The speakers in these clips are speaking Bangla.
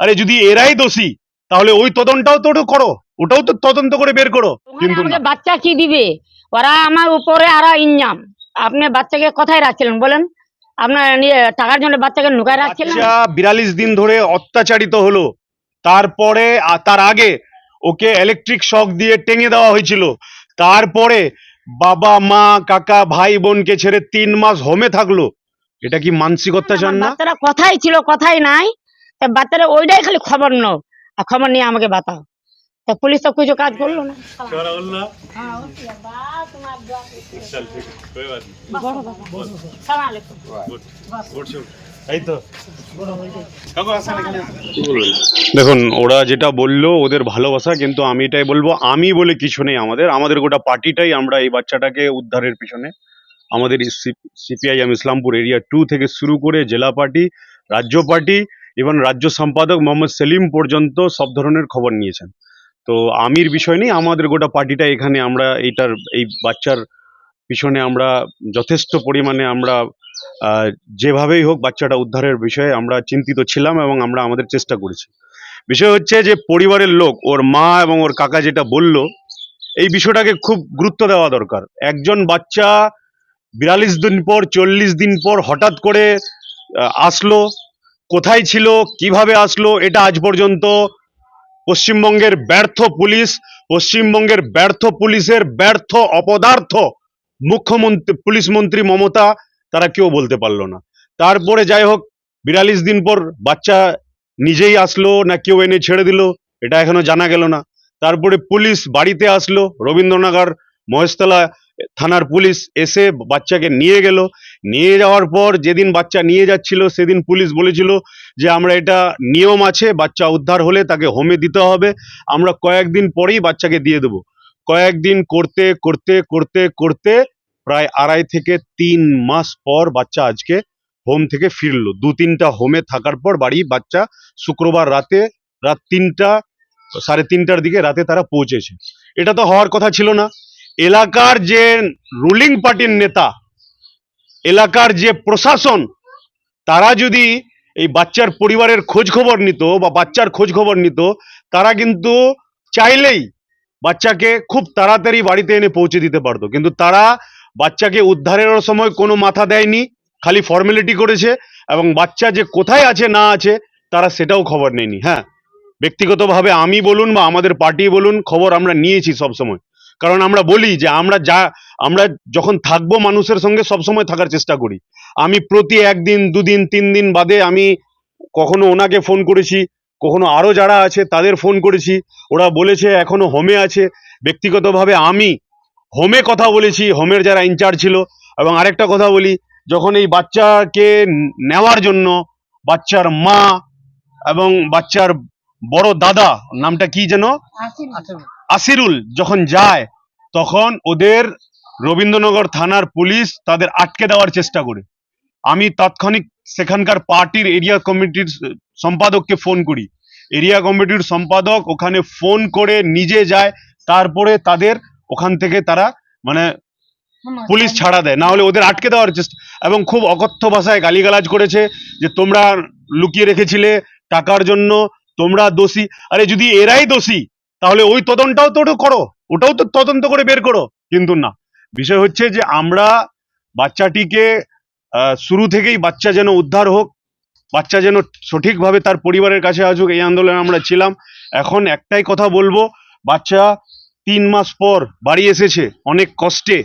আরে যদি এরাই দোষী তাহলে ওই তদন্তটাও তো করো ওটাও তো তদন্ত করে বের করো। কিন্তু বাচ্চা কি দিবে? ওরা আমার উপরে আরও ইনজাম। আপনি বাচ্চাকে কোথায় রাখছিলেন বলেন? আপনার টাকার জন্য বাচ্চাকে লুকায় রাখছিলেন? বাচ্চা বিয়াল্লিশ দিন ধরে অত্যাচারিত হলো। তারপরে তার আগে ওকে ইলেকট্রিক শক দিয়ে টেঙে দেওয়া হয়েছিল। তারপরে বাবা মা কাকা ভাই বোনকে ছেড়ে তিন মাস হোমে থাকল। এটা কি মানসিক অত্যাচার না? বাচ্চারা কথাই ছিল কথাই নাই? তা বাচ্চারা ওইটাই খালি খবর নাও। আর খবর নিয়ে আমাকে বাতাও তা পুলিশ তো কিছু কাজ করল না। দেখুন, ওরা যেটা বলল ওদের ভালোবাসা, কিন্তু আমি এটাই বলব, আমি বলে কিছু নেই আমাদের। আমাদের গোটা পার্টিটাই আমরা এই বাচ্চাটাকে উদ্ধারের পিছনে। আমাদের সিপিআইএম ইসলামপুর এরিয়া টু থেকে শুরু করে জেলা পার্টি রাজ্য পার্টি এবং রাজ্য সম্পাদক মোহাম্মদ সেলিম পর্যন্ত সব ধরনের খবর নিয়েছেন। তো আমির বিষয় নেই, আমাদের গোটা পার্টিটা এখানে আমরা এইটার, এই বাচ্চার পিছনে আমরা যথেষ্ট পরিমাণে আমরা যেভাবেই হোক বাচ্চাটা উদ্ধারের বিষয়ে আমরা চিন্তিত ছিলাম এবং আমরা আমাদের চেষ্টা করেছি। বিষয় হচ্ছে যে পরিবারের লোক, ওর মা এবং ওর কাকা যেটা বলল, এই বিষয়টাকে খুব গুরুত্ব দেওয়া দরকার। একজন বাচ্চা বিয়াল্লিশ দিন পর, চল্লিশ দিন পর হঠাৎ করে আসলো কোথায় ছিল, কীভাবে আসলো, এটা আজ পর্যন্ত পশ্চিমবঙ্গের ব্যর্থ পুলিশ, পশ্চিমবঙ্গের ব্যর্থ পুলিশের ব্যর্থ অপদার্থ মুখ্যমন্ত্রী, পুলিশ মন্ত্রী মমতা, তারা কেউ বলতে পারল না। তারপরে যাই হোক, বিয়াল্লিশ দিন পর বাচ্চা নিজেই আসলো না কেউ এনে ছেড়ে দিল, এটা এখনও জানা গেল না। তারপরে পুলিশ বাড়িতে আসলো, রবীন্দ্রনগর মহেশতলা থানার পুলিশ এসে বাচ্চাকে নিয়ে গেল। নিয়ে যাওয়ার পর যেদিন বাচ্চা নিয়ে যাচ্ছিল, সেদিন পুলিশ বলেছিল যে, আমরা এটা নিয়ম আছে, বাচ্চা উদ্ধার হলে তাকে হোমে দিতে হবে। আমরা কয়েকদিন পরেই বাচ্চাকে দিয়ে দেবো। কয়েকদিন করতে করতে করতে করতে প্রায় আড়াই থেকে তিন মাস পর বাচ্চা আজকে হোম থেকে ফিরলো। দু তিনটা হোমে থাকার পর বাড়ি বাচ্চা শুক্রবার রাতে, রাত তিনটা, সাড়ে তিনটার দিকে রাতে তারা পৌঁছেছে। এটা তো হওয়ার কথা ছিল না। এলাকার যে রুলিং পার্টির নেতা, এলাকার যে প্রশাসন, তারা যদি এই বাচ্চার পরিবারের খোঁজ খবর নিত বা বাচ্চার খোঁজ খবর নিত, তারা কিন্তু চাইলেই বাচ্চাকে খুব তাড়াতাড়ি বাড়িতে এনে পৌঁছে দিতে পারতো। কিন্তু তারা বাচ্চাকে উদ্ধারের সময় কোনো মাথা দেয়নি, খালি ফর্মালিটি করেছে এবং বাচ্চা যে কোথায় আছে না আছে, তারা সেটাও খবর নেয়নি। হ্যাঁ ব্যক্তিগতভাবে আমি বলুন বা আমাদের পার্টি বলুন, খবর আমরা নিয়েছি সব সময় কারণ আমরা বলি যে আমরা যা, আমরা যখন থাকব মানুষের সঙ্গে সব সময় থাকার চেষ্টা করি। আমি প্রতি একদিন, দুদিন, তিন দিন বাদে আমি কখনো ওনাকে ফোন করেছি, কখনো আরও যারা আছে তাদের ফোন করেছি। ওরা বলেছে এখনও হোমে আছে। ব্যক্তিগতভাবে আমি হোমে কথা বলেছি হোমের যারা ইনচার্জ ছিল। এবং আরেকটা কথা বলি, যখন এই বাচ্চাকে নেওয়ার জন্য বাচ্চার মা এবং বাচ্চার বড় দাদা, নামটা কি যেন? আসিরুল যখন যায়, তখন ওদের রবীন্দ্রনগর থানার পুলিশ তাদের আটকে দেওয়ার চেষ্টা করে। আমি তাৎক্ষণিক সেখানকার পার্টির এরিয়া কমিটির সম্পাদককে ফোন করি। এরিয়া কমিটির সম্পাদক ওখানে ফোন করে নিজে যায়, তারপরে তাদের ওখান থেকে তারা মানে পুলিশ ছাড়া দেয়। না হলে ওদের আটকে দেওয়ার চেষ্টা এবং খুব অকথ্য ভাষায় গালিগালাজ করেছে যে, তোমরা লুকিয়ে রেখেছিলে টাকার জন্য, তোমরা দোষী। আরে যদি এরাই দোষী তাহলে ওই তদন্তটাও তো করো, ওটাও তো তদন্ত করে বের করো। কিন্তু না, বিষয় হচ্ছে যে আমরা বাচ্চাটিকে শুরু থেকেই বাচ্চা যেন উদ্ধার হোক, বাচ্চা যেন সঠিকভাবে তার পরিবারের কাছে আসুক, এই আন্দোলনে আমরা ছিলাম। এখন একটাই কথা বলব, বাচ্চা তিন মাস পর বাড়ি এসেছে, অনেক কষ্টে।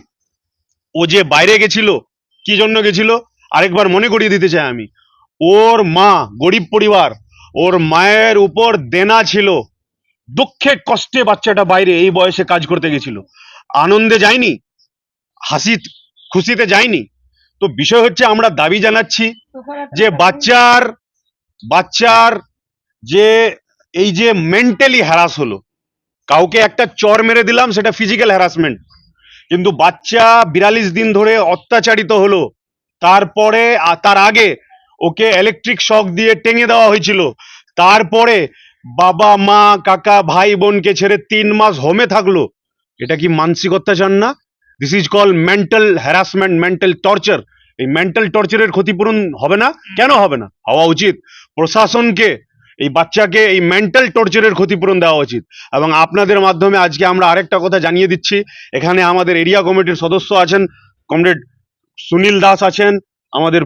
ও যে বাইরে গেছিল, কি জন্য গেছিল? আরেকবার মনে করিয়ে দিতে চাই আমি। ওর মা গরিব পরিবার, ওর মায়ের উপর দেনা ছিল দুঃখে কষ্টে বাচ্চাটা বাইরে এই বয়সে কাজ করতে গেছিল। আনন্দে যায়নি, হাসি, খুশিতে যায়নি। তো বিষয় হচ্ছে আমরা দাবি জানাচ্ছি যে বাচ্চার বাচ্চার যে এই যে মেন্টালি হ্যারাস হলো, কাউকে একটা চর মেরে দিলাম সেটা ফিজিক্যাল হ্যারাসমেন্ট কিন্তু বাচ্চা বিরাল্লিশ দিন ধরে অত্যাচারিত হলো, তারপরে তার আগে ওকে ইলেকট্রিক শক দিয়ে টেঙে দেওয়া হয়েছিল, তারপরে বাবা, মা, কাকা, ভাই, বোনকে ছেড়ে তিন মাস হোমে থাকল। এটা কি মানসিক অত্যাচার না? This is call mental harassment mental torture এই মেন্টাল টর্চারের ক্ষতিপূরণ হবে না? কেন হবে না? হওয়া উচিত। প্রশাসনকে, এই বাচ্চাকে এই মেন্টাল টর্চারের ক্ষতিপূরণ দেওয়া উচিত। এবং আপনাদের মাধ্যমে আজকে আমরা আরেকটা কথা জানিয়ে দিচ্ছি। এখানে আমাদের এরিয়া কমিটির সদস্য আছেন কমরেড সুনীল দাস আছেন, আমাদের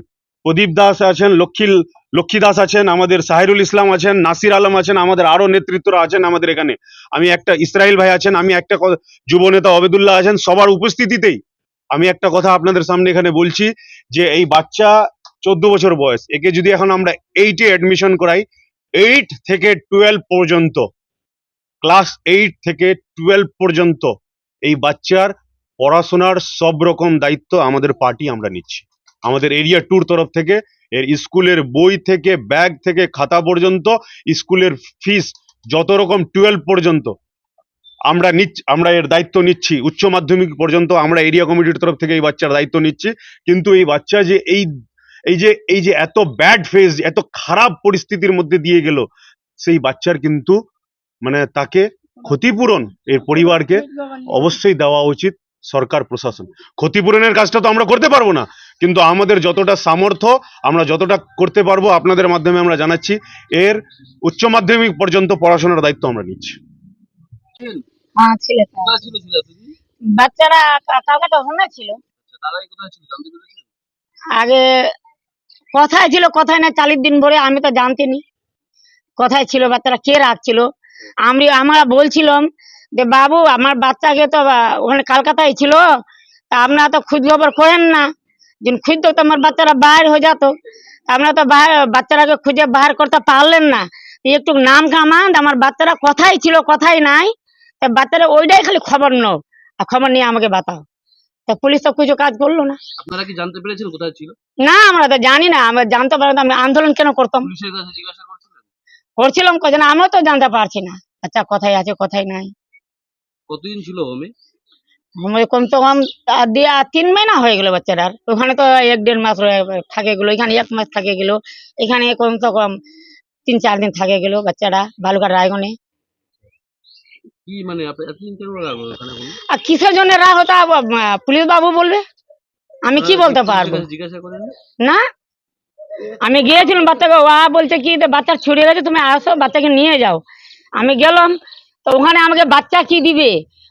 প্রদীপ দাস আছেন লক্ষ্মী লক্ষ্মী দাস আছেন, আমাদের সাহিরুল ইসলাম আছেন, নাসির আলম আছেন, আমাদের আরও নেতৃত্বরা আছেন আমাদের এখানে। আমি একটা, ইসরাইল ভাই আছেন, আমি একটা যুব নেতা অবেদুল্লাহ আছেন, সবার উপস্থিতিতেই আমি একটা কথা আপনাদের সামনে এখানে বলছি যে এই বাচ্চা চোদ্দ বছর বয়স, একে যদি এখন আমরা এইটে অ্যাডমিশন করাই এইট থেকে টুয়েলভ পর্যন্ত ক্লাস এইট থেকে টুয়েলভ পর্যন্ত এই বাচ্চার পড়াশোনার সব রকম দায়িত্ব আমাদের পার্টি আমরা নিচ্ছি। আমাদের এরিয়া ট্যুর তরফ থেকে এর স্কুলের বই থেকে ব্যাগ থেকে খাতা পর্যন্ত স্কুলের ফিস যত রকম টুয়েলভ পর্যন্ত আমরা নিচ্ছি আমরা এর দায়িত্ব নিচ্ছি। উচ্চ মাধ্যমিক পর্যন্ত আমরা এরিয়া কমিটির তরফ থেকে এই বাচ্চার দায়িত্ব নিচ্ছি। কিন্তু এই বাচ্চা যে এই এই যে এই যে এত ব্যাড ফেজ এত খারাপ পরিস্থিতির মধ্যে দিয়ে গেল সেই বাচ্চার কিন্তু মানে তাকে ক্ষতিপূরণ এর পরিবারকে অবশ্যই দেওয়া উচিত। সরকার প্রশাসন। ক্ষতিপূরণের কাজটা তো আমরা করতে পারব না। কিন্তু আমাদের যতটা সামর্থ্য আমরা যতটা করতে পারব আপনাদের মাধ্যমে আমরা জানাচ্ছি এর উচ্চ মাধ্যমিক পর্যন্ত পড়াশোনার দায়িত্ব আমরা নিচ্ছি। হ্যাঁ বাচ্চারা কালকে তো ছিল। আচ্ছা, আগে কোথায় ছিল কোথায় ছিল কোথায় না চালিশ দিন ভরে আমি তো জানতিনি। কোথায় ছিল বাচ্চারা কে রাখছিল? আমি আমরা বলছিলাম যে বাবু আমার বাচ্চাকে তো ওখানে কলকাতায় ছিল তা আপনারা তো খুঁজ খবর করেন না। যখন খুঁজতো তো আমার বাচ্চারা বাইর হয়ে যেত। আপনারা তো বাচ্চারাকে খুঁজে বাহির করতে পারলেন না। একটু নাম কামান আমার বাচ্চারা কথাই ছিল কথাই নাই। তা বাচ্চারা ওইটাই খালি খবর নাও আর খবর নিয়ে আমাকে বাতাও। তা পুলিশ তো কিছু কাজ করল না। আপনারা কি জানতে পেরেছেন কোথায় ছিল? না আমরা তো জানি না আমরা জানতে পারতাম আমি আন্দোলন কেন করতাম? করছিলাম কজন আমিও তো জানতে পারছি না। আচ্ছা কোথায় আছে কোথায় নাই। কতদিন ছিল হোমে? কম দিয়া তিন মহিনা হয়ে গেল বাচ্চাটার। ওখানে তো এক দেড় মাস থাকে গেলো এখানে এক মাস থাকে গেলো। এখানে কম তো কম তিন চার দিন থাকে গেলো বাচ্চাটা বালুকার রায়গনে। কি মানে? আর কিসের জন্য রাগ হতো? পুলিশ বাবু বলবে? আমি কি বলতে পারব? কাছে জিজ্ঞাসা করেন? না? আমি গিয়েছিলাম বাচ্চাকে ওয়া বলছে কি বাচ্চা ছুটে গেছে তুমি আসো বাচ্চাকে নিয়ে যাও। আমি গেলাম তো ওখানে আমাকে বাচ্চা কি দিবে?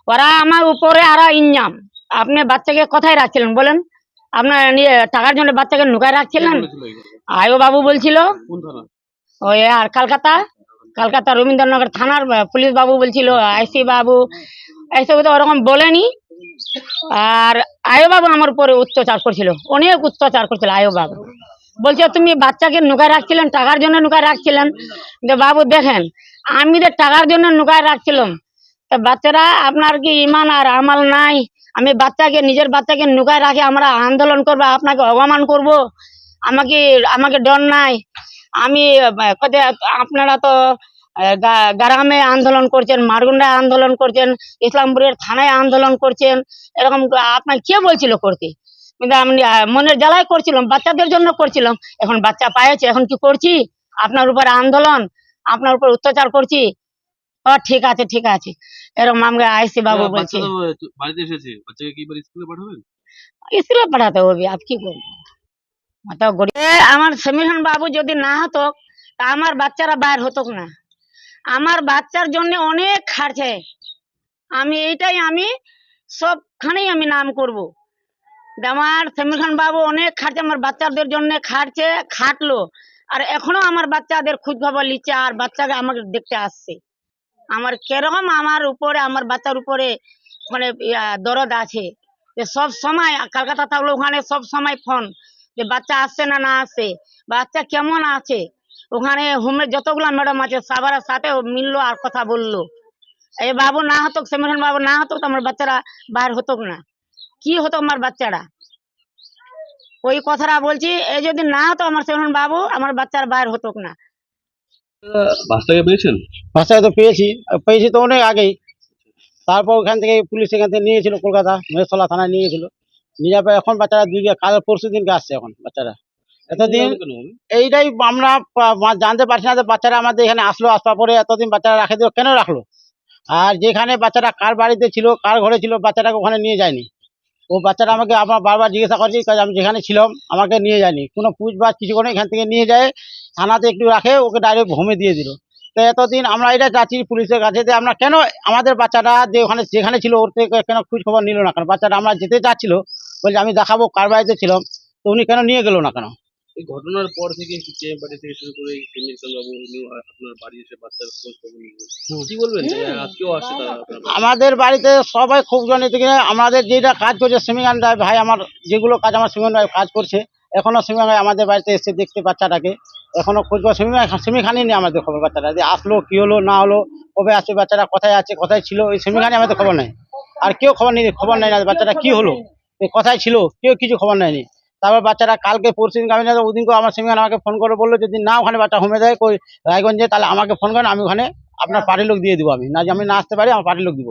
ওরা আমার উপরে আর ইনজাম আপনি বাচ্চাকে কোথায় রাখছিলেন বলেন? আপনার টাকার জন্য বাচ্চাকে নুকায় রাখছিলেন? আয়ো বাবু বলছিল ওই আর কলকাতা? কলকাতা রবীন্দ্রনগর থানার পুলিশ বাবু বলছিল আইসি বাবু। এইসব তো ওরকম বলেনি। আর আয়ো বাবু আমার উপরে অত্যাচার করছিল অনেক অত্যাচার করছিল আয়ো বাবু বলছে তুমি বাচ্চাকে নুকায় রাখছিলেন টাকার জন্য নুকায় রাখছিলেন। যে বাবু দেখেন আমি টাকার জন্য নুকায় রাখছিলাম। তা বাচ্চারা, আপনার কি ইমান আর আমাল নাই? আমি বাচ্চাকে, নিজের বাচ্চাকে নুকায় রাখে, আমরা আন্দোলন করব, আপনাকে অপমান করব, আমাকে আমাকে ডর নাই। আমি আপনারা তো গ্রামে আন্দোলন করছেন, মারগুন্ডায় আন্দোলন করছেন, ইসলামপুরের থানায় আন্দোলন করছেন, এরকম আপনার কে বলছিল করতে? কিন্তু আমি মনের জ্বালায় করছিলাম, বাচ্চাদের জন্য করছিলাম, এখন বাচ্চা পাইছে, এখন কি করছি? আপনার উপর আন্দোলন আপনার উপর অত্যাচার করছি। ও ঠিক আছে ঠিক আছে। এরকম আমাকে আইসি বাবু বলছে। বাড়িতে এসেছে। বাচ্চাকে কি এবার স্কুলে পাঠাবেন? স্কুলে পড়াতে হবে আপ কি করব? আমার সমীরণ বাবু যদি না হতো তা আমার বাচ্চারা বাইর হতো না। আমার বাচ্চার জন্য অনেক খাটছে। আমি এইটাই আমি সবখানেই আমি নাম করব। আমার সমীর খান বাবু অনেক খাটছে আমার বাচ্চাদের জন্য খাটছে খাটলো। আর এখনও আমার বাচ্চাদের খোঁজ খবর নিচ্ছে আর বাচ্চাকে আমাকে দেখতে আসছে। আমার কেরকম আমার উপরে, আমার বাচ্চার উপরে মানে দরদ আছে। যে সব সময়, কলকাতা থাকলে ওখানে সব সময় ফোন যে বাচ্চা আসছে না না আসছে, বাচ্চা কেমন আছে? ওখানে হোমের যতগুলা ম্যাডাম আছে, সবার সাথে মিললো আর কথা বলল। এই বাবু না হতো সেমিরন বাবু না হতো তো আমার বাচ্চারা বাইর হতো না। কি হতো আমার বাচ্চারা? ওই কথাটা বলছি এই যদি না হতো আমার সেমিরন বাবু আমার বাচ্চারা বাইর হতো না। বাচ্চাকে পেয়েছেন? বাচ্চাকে তো পেয়েছি আর পেয়েছি তো অনেক আগেই। তারপর ওখান থেকে পুলিশ এখান থেকে নিয়েছিল কলকাতা মেসলা থানায় নিয়ে গেছিল। নিয়ে পর এখন বাচ্চারা দুই কাল পরশু দিনকে আসছে এখন বাচ্চারা। এতদিন এইটাই আমরা জানতে পারছি না যে বাচ্চারা আমাদের এখানে আসলো আসার পরে এতদিন বাচ্চারা রাখে দিল কেন রাখল? আর যেখানে বাচ্চারা কার বাড়িতে ছিল কার ঘরে ছিল বাচ্চাটাকে ওখানে নিয়ে যায়নি। ও বাচ্চাটা আমাকে আমার বারবার জিজ্ঞাসা করছে কাজ আমি যেখানে ছিলাম, আমাকে নিয়ে যায়নি। কোনো পুছবাছ কিছু করে এখান থেকে নিয়ে যায়, থানাতে একটু রাখে, ওকে ডাইরেক্ট হোমে দিয়ে দিল। তো এতদিন আমরা এটা চাচ্ছি পুলিশের কাছে যে আমরা কেন আমাদের বাচ্চাটা যে ওখানে, যেখানে ছিল, ওর থেকে কেন খোঁজ খবর নিল না কেন? বাচ্চাটা আমরা যেতে চাচ্ছিল, বলছে আমি দেখাবো কার বাড়িতে ছিলাম, তো উনি কেন নিয়ে গেলো না কেন? এই ঘটনার পর থেকে পার্টি থেকে শুরু করে বাবু আপনার বাড়ি এসে বাচ্চার খোঁজ খবর কি বলবেন? আজকেও তারা আপনার বাড়ি? আমাদের বাড়িতে সবাই খুব জনে থেকে আমাদের যেটা কাজ করছে সিমিগান রায় ভাই আমার যেগুলো কাজ আমার সিমিগান রায় কাজ করছে এখনও সিমিগান রায় আমাদের বাড়িতে এসে দেখতে বাচ্চাটাকে। এখনও খোঁজ সিমিগান সিমিখানি নেই আমাদের খবর বাচ্চাটা। যে আসলো কি হলো না হলো কবে আসছে বাচ্চাটা কোথায় আছে কোথায় ছিল ওই সিমিখানি আমাদের খবর নেই। আর কেউ খবর নেই খবর নেই না বাচ্চাটা কি হলো কোথায় ছিল কেউ কিছু খবর নেয়নি। তারপর বাচ্চারা কালকে পরশু দিন আমি না ওদিনকে আমার সিমিখান আমাকে ফোন করে বলল যদি না ওখানে বাচ্চা হোমে দেয় কই রায়গঞ্জে তাহলে আমাকে ফোন করেন আমি ওখানে আপনার পার্টির লোক দিয়ে দিব আমি। না যে আমি না আসতে পারি আমার পার্টির লোক দিব।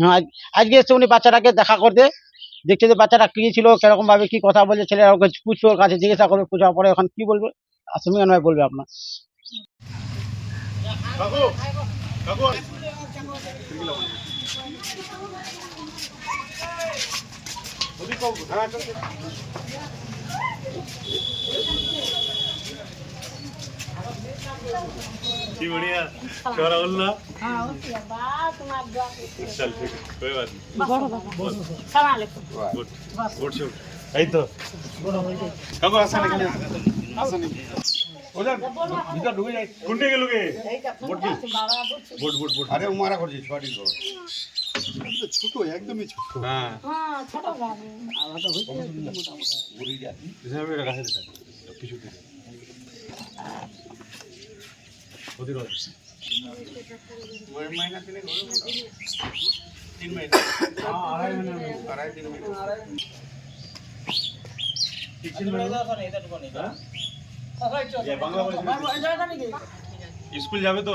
হ্যাঁ, আজকে এসে উনি বাচ্চাটাকে দেখা করতে। দেখছে যে বাচ্চাটা কি ছিল কীরকম ভাবে কি কথা বলছে ছেলে ওকে পুষবে ওর কাছে জিজ্ঞাসা করবে পুষার পরে এখন কি বলবে? আসমিয়ান ভাই বলবে আপনার। কি बढ़िया छोरा उल्ला हाँ होती है बात तुम्हारा दुआ की चल ठीक है कोई बात नहीं सलाम अलैकुम गुड गुड शुट এই তো কাকু আসেন এখানে আসেন ওদের ভিতর ঢুকে যাই কোনটা গেল কে बाबा বুট বুট বুট আরে উমারা করছি ছয়টি করো ছোট একদমই হ্যাঁ।, হ্যাঁ, হ্যাঁ, হ্যাঁ? স্কুল যাবে তো?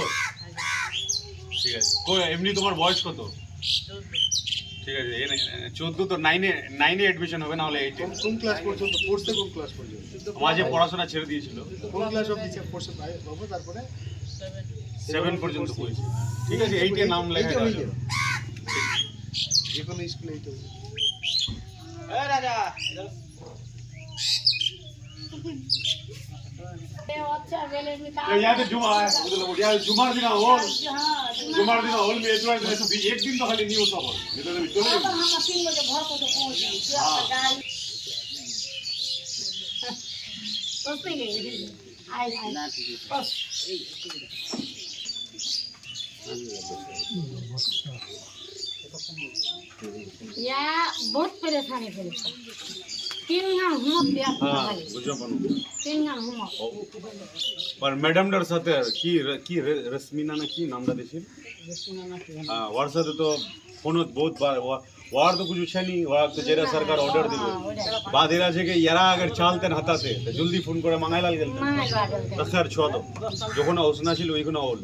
ঠিক আছে। এমনি তোমার বয়স কত? ঠিক আছে চোদ্দ তো নাইনে নাইনে এডমিশন হবে না হলে এইটে কোন ক্লাস পর্যন্ত? পড়ছে কোন ক্লাস পর্যন্ত? মাঝে পড়াশোনা ছেড়ে দিয়েছিল। কোন ক্লাস অবধি পড়ছে বাবু তারপরে সেভেন পর্যন্ত পড়েছে। ঠিক আছে এইটে নাম লেখা যাবে। যে কোনো স্কুলে এইটা যাবে। अच्छा वेले में तो यहाँ पे जुमा है मतलब यहाँ जुमार दिन होल जुमार दिन होल में इतना इतना तो एक दिन तो खाली न्यूज़ होल नहीं तो नहीं चले हम तीन बजे घर को तो पहुंच गए गाड़ी बस नहीं गई आए आए बस या बहुत परेशानी भेल হ্যাঁ, ম্যাডামটার সাথে কি কি রশ্মিনা না কি নামটা দেশি হ্যাঁ ওর সাথে তো ফোন বহুত বার ওর তো কিছু উঠছে নি ওর তো যেটা সরকার অর্ডার দিল বাদ এরা যে ইয়ারা আগের চালতেন হাতাতে জলদি ফোন করে মাঙাই লাল গেল তখন ছ তো। যখন অসনা ছিল ওইখানে হল।